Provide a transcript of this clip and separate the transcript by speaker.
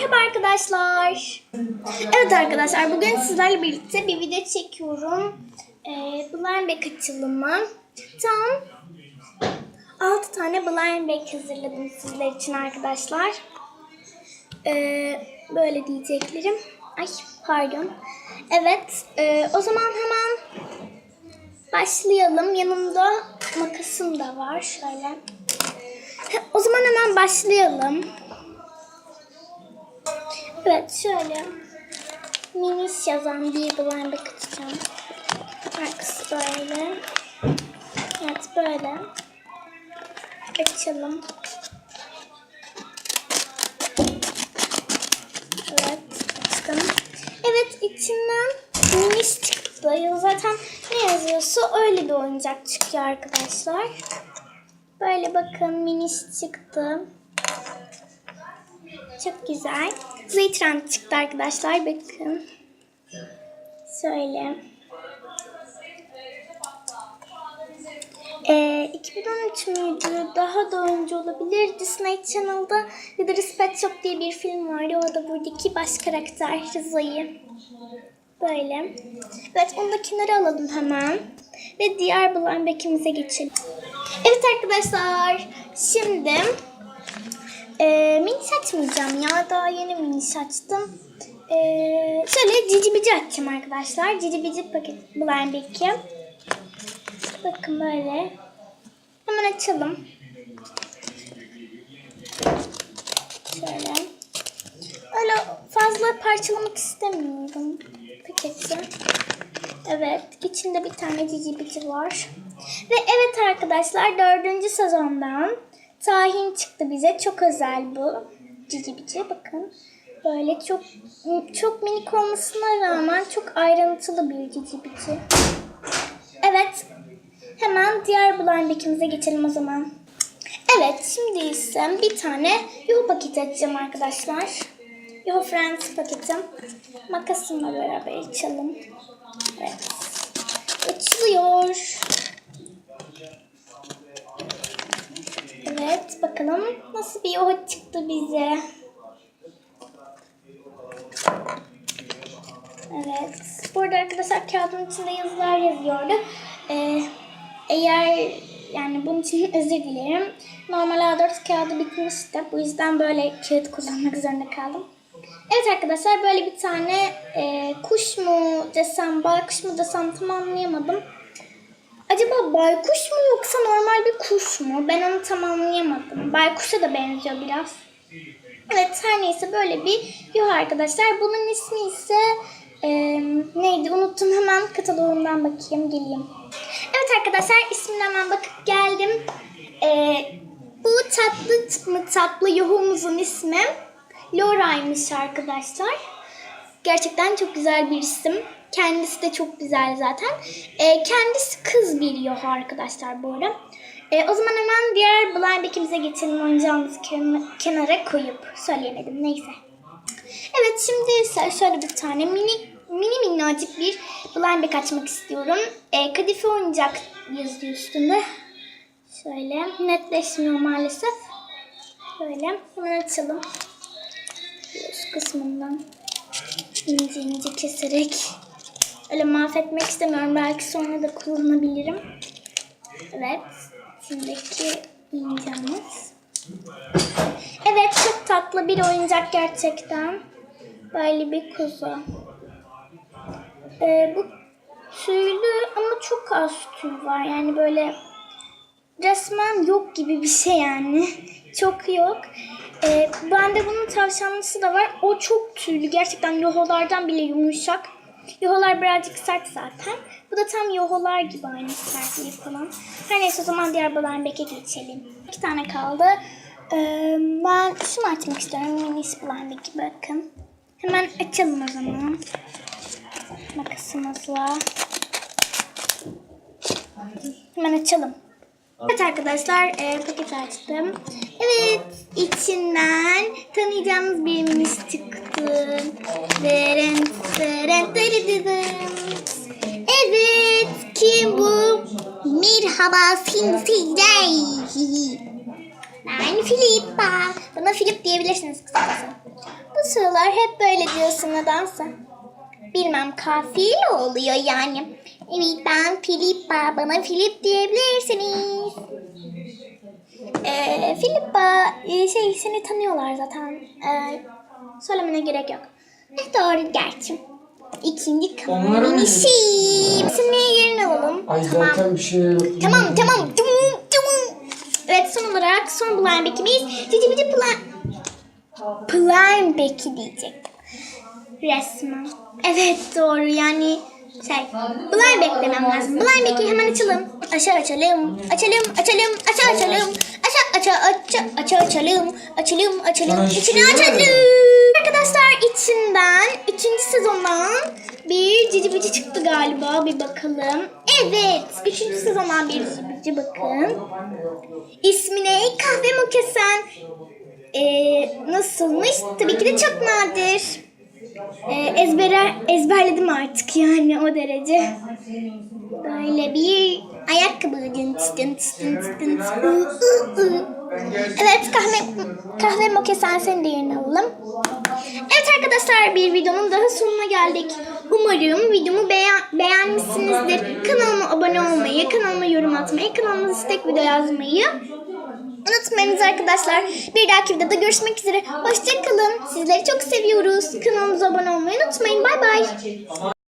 Speaker 1: Merhaba arkadaşlar. Evet arkadaşlar bugün sizlerle birlikte bir video çekiyorum. Ee, Blind açılımı. Tam 6 tane Blind hazırladım sizler için arkadaşlar. Ee, böyle diyeceklerim. Ay pardon. Evet e, o zaman hemen başlayalım. Yanımda makasım da var. Şöyle. O zaman hemen başlayalım. Evet şöyle minis yazan bir bag açacağım. Arkası böyle. Evet böyle. Açalım. Evet açtım. Evet içinden minis çıktı. Zaten ne yazıyorsa öyle bir oyuncak çıkıyor arkadaşlar. Böyle bakın minis çıktı. Çok güzel. Zeytran çıktı arkadaşlar. Bakın. Şöyle. Ee, 2013 müydü? Daha da önce olabilir. Disney Channel'da Lidris Pet Shop diye bir film vardı. O da buradaki baş karakter Rıza'yı. Böyle. Evet onu da kenara alalım hemen. Ve diğer blind bag'imize geçelim. Evet arkadaşlar. Şimdi ee, açmayacağım ya. Daha yeni mini açtım. Ee, şöyle cici bici açacağım arkadaşlar. Cici bici paket bag'i. Bakın böyle. Hemen açalım. Şöyle. Öyle fazla parçalamak istemiyorum paketi. Evet. içinde bir tane cici bici var. Ve evet arkadaşlar dördüncü sezondan tahin çıktı bize. Çok özel bu. Cici bici bakın. Böyle çok çok minik olmasına rağmen çok ayrıntılı bir cici bici. Evet. Hemen diğer blind bag'imize geçelim o zaman. Evet şimdi ise bir tane Yuhu paketi açacağım arkadaşlar. Yuhu Friends paketim. Makasımla beraber açalım. Evet. Açılıyor. Evet bakalım nasıl bir yoğurt çıktı bize. Evet. Burada arkadaşlar kağıdın içinde yazılar yazıyordu. Ee, eğer yani bunun için özür dilerim. Normal A4 kağıdı bitmişti. Bu yüzden böyle kağıt kullanmak zorunda kaldım. Evet arkadaşlar böyle bir tane e, kuş mu desem, baykuş mu desem tam anlayamadım. Baykuş mu yoksa normal bir kuş mu? Ben onu tam anlayamadım. Baykuşa da benziyor biraz. Evet her neyse böyle bir yuh arkadaşlar. Bunun ismi ise e, neydi unuttum hemen kataloğundan bakayım geleyim. Evet arkadaşlar ismine hemen bakıp geldim. E, bu tatlı mı tatlı yuhumuzun ismi Laura'ymış arkadaşlar. Gerçekten çok güzel bir isim. Kendisi de çok güzel zaten. E, kendisi kız bir yuh arkadaşlar bu arada. E, o zaman hemen diğer blind bag'imize geçelim. Oyuncağımızı ken- kenara koyup söyleyemedim. Neyse. Evet şimdi ise şöyle bir tane mini mini minnacık bir blind bag açmak istiyorum. E, kadife oyuncak yazıyor üstünde. Şöyle netleşmiyor maalesef. Böyle hemen açalım. Üst kısmından ince ince keserek öyle mahvetmek istemiyorum. Belki sonra da kullanabilirim. Evet. Şimdiki oyuncağımız. Evet çok tatlı bir oyuncak gerçekten. Böyle bir kuzu. Ee, bu tüylü ama çok az tüy var. Yani böyle resmen yok gibi bir şey yani. çok yok. Ee, bende bunun tavşanlısı da var. O çok tüylü. Gerçekten yoholardan bile yumuşak. Yoholar birazcık sert zaten. Bu da tam yoholar gibi aynı sertliği falan. Her neyse o zaman diğer blind geçelim. İki tane kaldı. Ee, ben şunu açmak istiyorum. Minis blind bag'i bakın. Hemen açalım o zaman. Makasımızla. Hemen açalım. Evet arkadaşlar e, paket açtım. Evet içinden tanıyacağınız bir minis çıktı. Deren, deren, dırıdıdım. Evet kim bu? Merhaba sinsiler. Ben Filippa. Bana Filip diyebilirsiniz kısacası. Bu sıralar hep böyle diyorsun nedense. Bilmem kafiyle oluyor yani. Evet ben Filippa. Bana Filip diyebilirsiniz. Ee, Filippa e, şey seni tanıyorlar zaten. Ee, söylemene gerek yok. Eh, doğru gerçi. İkinci
Speaker 2: Onları mı?
Speaker 1: kameranişim. Seni yerine alalım.
Speaker 2: Ay
Speaker 1: tamam.
Speaker 2: zaten bir şey yok.
Speaker 1: Tamam tamam. Tamam tamam. Evet son olarak son bulan bekimiz. Cici bici plan. Plan beki diyecektim. Resmen. Evet doğru yani şey blind bag demem lazım. Blind bag'i hemen açalım. Aşağı açalım. Açalım açalım aşağı açalım. Aşağı aşağı aşağı aşağı açalım. Açalım açalım. İçini açalım. Arkadaşlar içinden üçüncü sezondan bir cici bici çıktı galiba. Bir bakalım. Evet. Üçüncü sezondan bir cici bici bakın. İsmi ne? Kahve mukesen. Ee, nasılmış? Tabii ki de çok nadir. Ee, ezbere, ezberledim artık yani o derece. Böyle bir ayakkabı. Dınç dınç dınç dınç. Evet kahve kahve mokesen seni de yerine alalım. Evet arkadaşlar bir videonun daha sonuna geldik. Umarım videomu beğen beğenmişsinizdir. Kanalıma abone olmayı, kanalıma yorum atmayı, kanalıma istek video yazmayı unutmayınız arkadaşlar. Bir dahaki videoda görüşmek üzere. Hoşçakalın. Sizleri çok seviyoruz. Kanalımıza abone olmayı unutmayın. Bay bay.